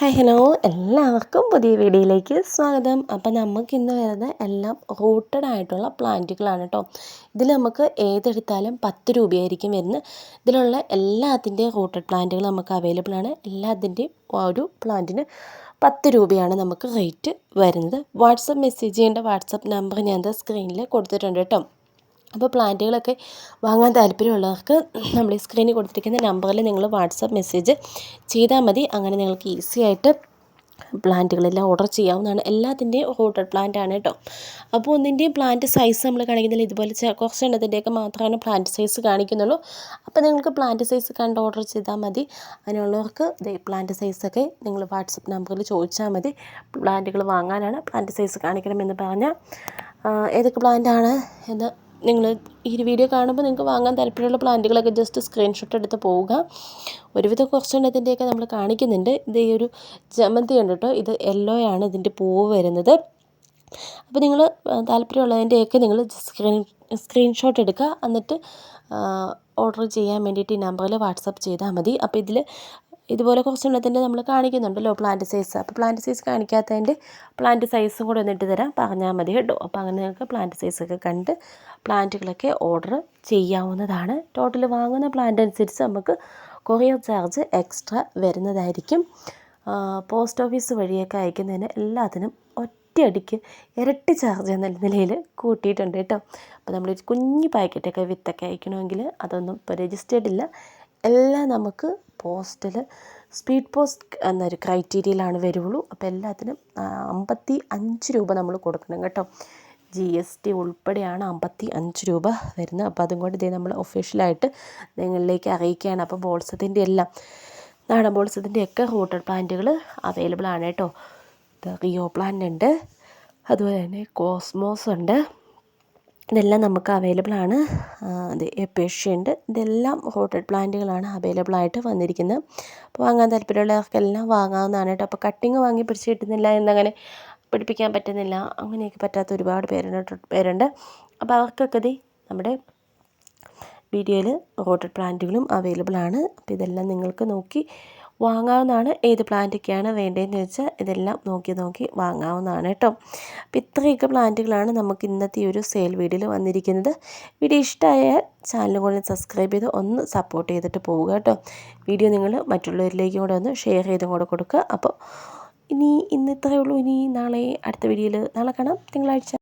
Hi hello എല്ലാവർക്കും പുതിയ വീഡിയോയിലേക്ക് സ്വാഗതം. അപ്പം നമുക്ക് ഇന്ന് വരുന്നത് എല്ലാം റൂട്ടഡ് ആയിട്ടുള്ള പ്ലാന്റുകളാണ് കേട്ടോ ഇതിൽ നമുക്ക് ഏതെടുത്താലും പത്ത് രൂപയായിരിക്കും വരുന്നത്. ഇതിലുള്ള എല്ലാത്തിന്റെയും റൂട്ടഡ് പ്ലാന്റുകൾ നമുക്ക് അവൈലബിൾ ആണ്. എല്ലാത്തിന്റെയും ഒരു പ്ലാന്റിന് പത്ത് രൂപയാണ് നമുക്ക് റേറ്റ് വരുന്നത്. വാട്സപ്പ് മെസ്സേജ് ചെയ്യേണ്ട വാട്സപ്പ് നമ്പർ ഞാൻ സ്ക്രീനിൽ കൊടുത്തിട്ടുണ്ട് കേട്ടോ അപ്പോൾ പ്ലാന്റുകളൊക്കെ വാങ്ങാൻ താല്പര്യമുള്ളവർക്ക് നമ്മൾ ഈ സ്ക്രീനിൽ കൊടുത്തിരിക്കുന്ന നമ്പറിൽ നിങ്ങൾ വാട്സപ്പ് മെസ്സേജ് ചെയ്താൽ മതി. അങ്ങനെ നിങ്ങൾക്ക് ഈസി ആയിട്ട് പ്ലാന്റുകളെല്ലാം ഓർഡർ ചെയ്യാവുന്നതാണ്. എല്ലാത്തിന്റെയും ഹോട്ടൽ പ്ലാന്റ് ആണ് കേട്ടോ. അപ്പോൾ ഒന്നിന്റെയും പ്ലാന്റ് സൈസ് നമ്മൾ കാണിക്കുന്നില്ല. ഇതുപോലെ കുറച്ചെണ്ണത്തിന്റെയൊക്കെ മാത്രമാണ് പ്ലാന്റ് സൈസ് കാണിക്കുന്നുള്ളൂ. അപ്പോൾ നിങ്ങൾക്ക് പ്ലാന്റ് സൈസ് കണ്ട് ഓർഡർ ചെയ്താൽ മതി. അതിനുള്ളവർക്ക് പ്ലാന്റ് സൈസൊക്കെ നിങ്ങൾ വാട്സപ്പ് നമ്പറിൽ ചോദിച്ചാൽ മതി. പ്ലാന്റുകൾ വാങ്ങാനാണ് പ്ലാന്റ് സൈസ് കാണിക്കണമെന്ന് പറഞ്ഞാൽ ഏതൊക്കെ പ്ലാന്റാണ് എന്ന് നിങ്ങൾ ഈ ഒരു വീഡിയോ കാണുമ്പോൾ നിങ്ങൾക്ക് വാങ്ങാൻ താല്പര്യമുള്ള പ്ലാന്റുകളൊക്കെ ജസ്റ്റ് സ്ക്രീൻഷോട്ട് എടുത്ത് പോവുക. ഒരുവിധം കുറച്ചെണ്ണത്തിന്റെയൊക്കെ നമ്മൾ കാണിക്കുന്നുണ്ട്. ഇത് ഈ ഒരു ജമന്തി ഉണ്ട് കേട്ടോ ഇത് യെല്ലോ ആണ് ഇതിന്റെ പൂവ് വരുന്നത്. അപ്പോൾ നിങ്ങൾ താല്പര്യമുള്ളതിന്റെയൊക്കെ നിങ്ങൾ സ്ക്രീൻ സ്ക്രീൻഷോട്ട് എടുക്കുക. എന്നിട്ട് ഓർഡർ ചെയ്യാൻ വേണ്ടിയിട്ട് ഈ നമ്പറിൽ വാട്സപ്പ് ചെയ്താൽ മതി. അപ്പോൾ ഇതിൽ ഇതുപോലെ കുറച്ചെണ്ണത്തിന്റെ നമ്മൾ കാണിക്കുന്നുണ്ടല്ലോ പ്ലാന്റ് സൈസ് അപ്പോൾ പ്ലാന്റ് സൈസ് കാണിക്കാത്തതിന്റെ പ്ലാന്റ് സൈസും കൂടെ ഒന്നിട്ട് തരാം. പറഞ്ഞാൽ മതി കേട്ടോ. അപ്പോൾ അങ്ങനെ നിങ്ങൾക്ക് പ്ലാന്റ് സൈസൊക്കെ കണ്ട് പ്ലാന്റുകളൊക്കെ ഓർഡർ ചെയ്യാവുന്നതാണ്. ടോട്ടൽ വാങ്ങുന്ന പ്ലാന്റ് അനുസരിച്ച് നമുക്ക് കൊറിയർ ചാർജ് എക്സ്ട്രാ വരുന്നതായിരിക്കും. പോസ്റ്റ് ഓഫീസ് വഴിയൊക്കെ അയക്കുന്നതിന് എല്ലാത്തിനും ഒറ്റയടിക്ക് ഇരട്ടി ചാർജ് എന്ന നിലയിൽ കൂട്ടിയിട്ടുണ്ട് കേട്ടോ. അപ്പോൾ നമ്മൾ കുഞ്ഞു പാക്കറ്റൊക്കെ വിത്തൊക്കെ അയക്കണമെങ്കിൽ അതൊന്നും ഇപ്പോൾ ഇല്ല. എല്ലാം നമുക്ക് പോസ്റ്റിൽ സ്പീഡ് പോസ്റ്റ് എന്നൊരു ക്രൈറ്റീരിയയിലാണ് വരുള്ളൂ. അപ്പോൾ എല്ലാത്തിനും അമ്പത്തി അഞ്ച് രൂപ നമ്മൾ കൊടുക്കണം കേട്ടോ. ജി എസ് ടി ഉൾപ്പെടെയാണ് അമ്പത്തി അഞ്ച് രൂപ വരുന്നത്. അപ്പോൾ അതും കൊണ്ട് ഇതേ നമ്മൾ ഒഫീഷ്യലായിട്ട് നിങ്ങളിലേക്ക് അറിയിക്കുകയാണ്. അപ്പോൾ ബോൾസത്തിന്റെ എല്ലാം നാടൻ ബോൾസത്തിന്റെ ഒക്കെ പ്ലാന്റുകൾ അവൈലബിൾ ആണ് കേട്ടോ. റിയോ പ്ലാന്റ് ഉണ്ട്. അതുപോലെ തന്നെ കോസ്മോസ് ഉണ്ട്. ഇതെല്ലാം നമുക്ക് അവൈലബിൾ ആണ്. അത് ഉണ്ട്. ഇതെല്ലാം ഹോട്ടൽ പ്ലാന്റുകളാണ് അവൈലബിൾ ആയിട്ട് വന്നിരിക്കുന്നത്. അപ്പോൾ വാങ്ങാൻ താല്പര്യമുള്ളവർക്കെല്ലാം വാങ്ങാവുന്നതാണ് കേട്ടോ. അപ്പോൾ കട്ടിങ് വാങ്ങി പിടിച്ച് കിട്ടുന്നില്ല എന്നങ്ങനെ പിടിപ്പിക്കാൻ പറ്റുന്നില്ല. അങ്ങനെയൊക്കെ പറ്റാത്ത ഒരുപാട് പേരുണ്ട് പേരുണ്ട്. അപ്പോൾ അവർക്കൊക്കെ ഇത് നമ്മുടെ വീഡിയോയിൽ ഹോട്ടൽ പ്ലാന്റുകളും അവൈലബിൾ ആണ്. അപ്പോൾ ഇതെല്ലാം നിങ്ങൾക്ക് നോക്കി വാങ്ങാവുന്നതാണ് ഏത് പ്ലാന്റൊക്കെയാണ് വേണ്ടതെന്ന് വെച്ചാൽ ഇതെല്ലാം നോക്കി നോക്കി വാങ്ങാവുന്നതാണ് കേട്ടോ. അപ്പോൾ ഇത്രയൊക്കെ പ്ലാന്റുകളാണ് നമുക്ക് ഇന്നത്തെ ഈ ഒരു സെയിൽ വീഡിയോയിൽ വന്നിരിക്കുന്നത്. വീഡിയോ ഇഷ്ടമായാൽ ചാനൽ കൂടെ സബ്സ്ക്രൈബ് ചെയ്ത് ഒന്ന് സപ്പോർട്ട് ചെയ്തിട്ട് പോവുക കേട്ടോ. വീഡിയോ നിങ്ങൾ മറ്റുള്ളവരിലേക്കും കൂടെ ഒന്ന് ഷെയർ ചെയ്തും കൂടെ കൊടുക്കുക. അപ്പോൾ ഇനി ഇന്ന് ഇത്രയേ ഉള്ളൂ. ഇനി നാളെ അടുത്ത വീഡിയോയിൽ നാളെ കാണാം. തിങ്കളാഴ്ച